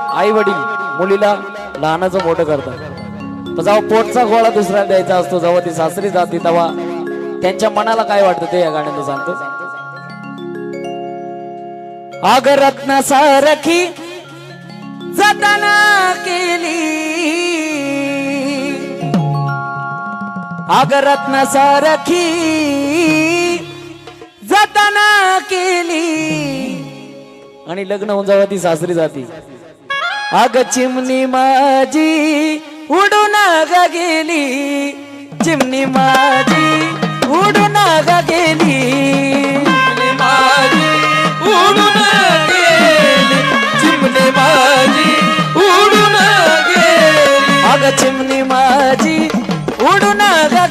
आई वडील मुलीला लहानाचं मोठं करतात. जेव्हा पोटचा गोळा दुसऱ्याला द्यायचा असतो जेव्हा ती सासरी जाते तेव्हा त्यांच्या मनाला काय वाटतं ते या गाण्यात सांगतो. अग रत्न सारखी जतना केली. अग रत्न सारखी जतना केली. आणि लग्न होऊन जेव्हा ती सासरी जाती अग चिमणी माझी उडून ग गेली. चिमणी माझी उडून ग गेली. माझी उडून गेली. चिमणे माझी उडून गेली. अग चिमणी माझी उडून ग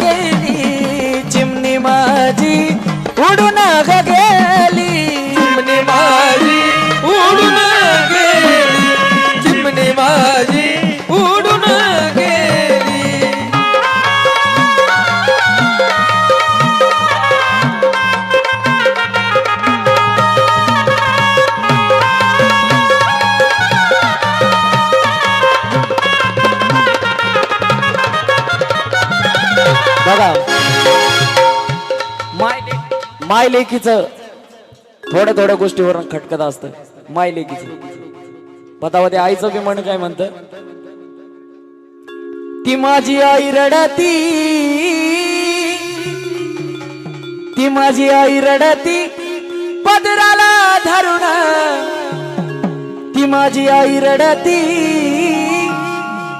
बघा. माय माय थोड्या थोड्या गोष्टीवरून खटकत असतं. माय लेखीच. बतावा आईचं बी म्हण काय म्हणत? ती माझी आई रडती. ती माझी आई रडती. पदराला धरुण ती माझी आई रडती.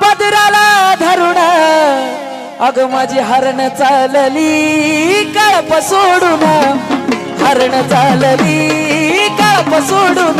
पदराला धरुण अग माझी हरण चालली कळप सोडून. हरण चालली कळप सोडून.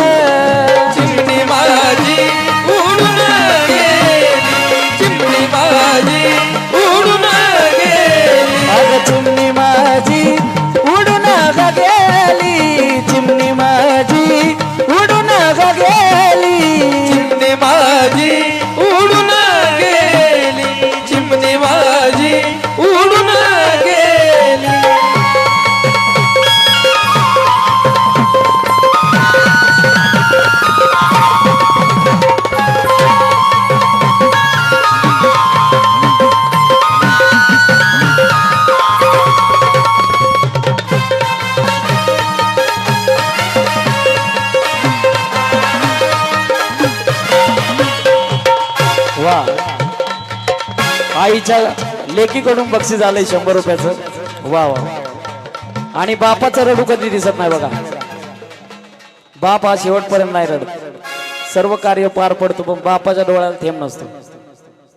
आईच्या लेकीकडून बक्षीस आलंय शंभर रुपयाचं. वा वा आणि बापाचं रडू कधी दिसत नाही बघा. बाप हा शेवटपर्यंत नाही रडत. सर्व कार्य पार पडतो पण बापाच्या डोळ्याला थेंब नसतो.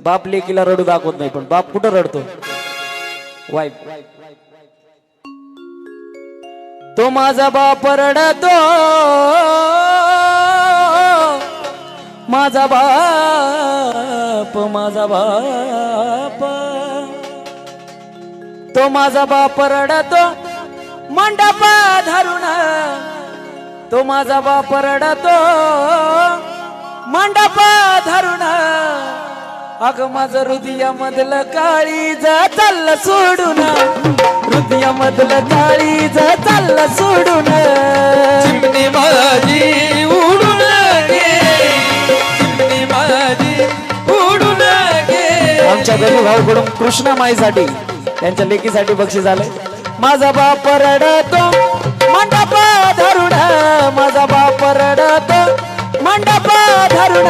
बाप लेकीला रडू दाखवत नाही पण बाप कुठं रडतो? वाईफ तो माझा बाप रडतो. माझा बाप माझा बाप. तो माझा बाप रडतो मंडप धरून. तो माझा बाप रडतो मंडप धरून. अग माझं हृदयामधलं काळीज चाललं सोडून. हृदयामधलं काळीज चाललं सोडून. गेली आमच्या भाऊकडून माईसाठी त्यांच्या लेकीसाठी बक्षीस झालंय माझा बाप रडतो मंडप धरुण माझा बाप रडतो मंडप धरुण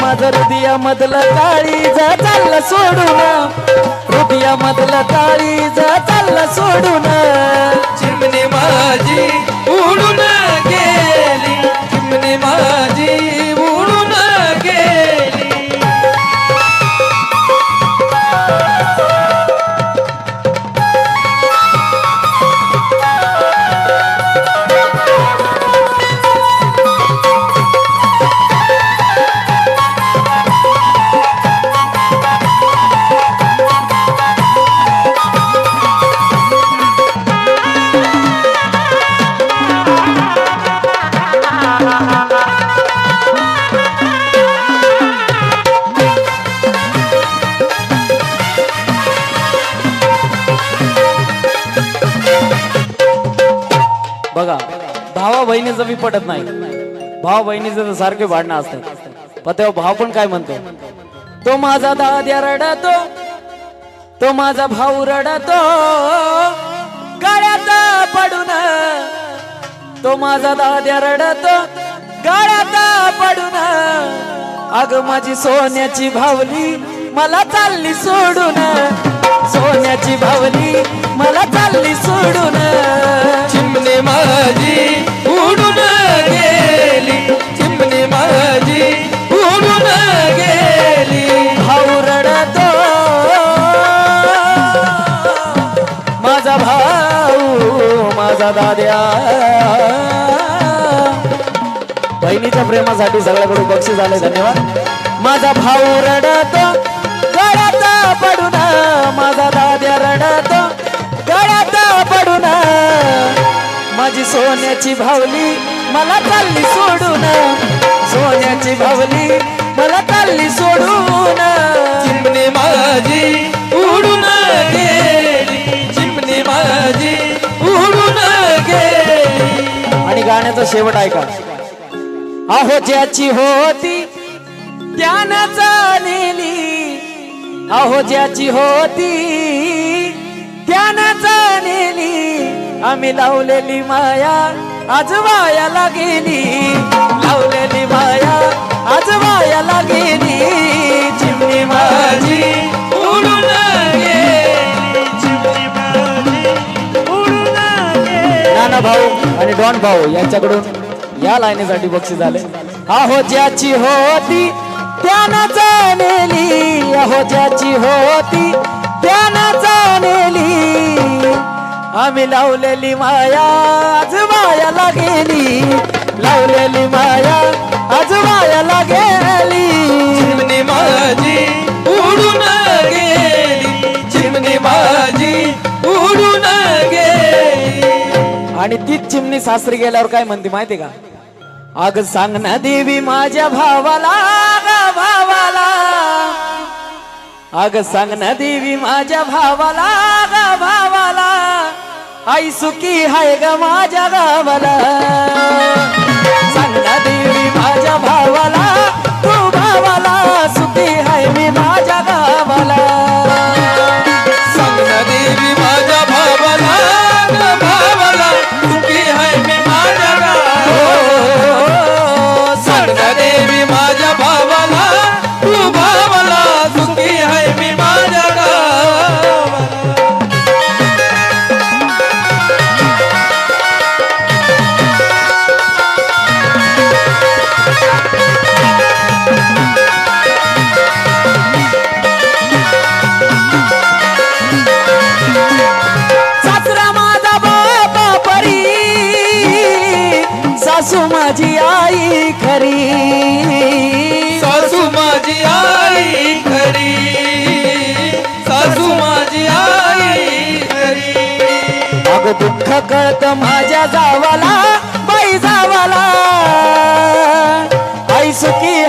माझं हृदयामधलं काळीज चाललं सोडून हृदयामधलं काळीज चाललं सोडून. चिमणी माझी उडून बहिणीचं बी पटत नाही. भाव बहिणीचं तर सारखे भांडणं असतात पण तेव्हा भाव पण काय म्हणतो? तो माझा दाद्या रडतो तो माझा भाऊ रडतो गळ्यात पडून तो माझा दाद्या रडतो गळ्यात पडून. अग माझी सोन्याची भावली मला चालली सोडून. सोन्याची भावली मला चालली सोडून. चिमणे माझी उडून गेली. चिमणे माझी उडून गेली. भाऊ रडतो माझा भाऊ माझा दाद्या. बहिणीच्या प्रेमासाठी सगळ्याकडून बक्षीस झाले धन्यवाद. माझा भाऊ रडतो गळ्यात पडून माझा दाद्या रडतो माझी सोन्याची भावली मला चालली सोडून. सोन्याची भावली मला चालली सोडून. चिमणे माझी उडून गेली. चिमणे माझी उडून गेली. आणि गाण्याचा शेवट ऐका. अहो ज्याची होती त्यानं जाणली अहो ज्याची होती त्यानं जाणली आम्ही लावलेली माया आज वायाला गेली. लावलेली माया आज वायाला गेली. चिमणी माझी उडून नाना भाऊ आणि डॉन भाऊ यांच्याकडून या लाईनीसाठी बक्षीस झाले अहो ज्याची होती त्यानं जाणेली. अहो ज्याची होती त्यानं जाणेली. आम्ही लावलेली माया आज मायाला गेली. लावलेली माया आज मायाला गेली. चिमणे माझी उडून गेली. चिमणे माझी उडून गेली. आणि तीच चिमणी सासरी गेल्यावर काय म्हणते माहिती का? अग सांग ना देवी माझ्या भावाला भावाला. अग सांग ना देवी माझ्या भावाला भावाला. आई सुखी हाय ग माझ्या गावाला. सांगा देवी माझ्या भावाला तू भावाला सुखी हाय मी आई खरी. सासू माझी आई खरी. सासू माझी आई खरी. अगं दुःख कळत माझ्या जावाला बाई जावाला. आई सुखी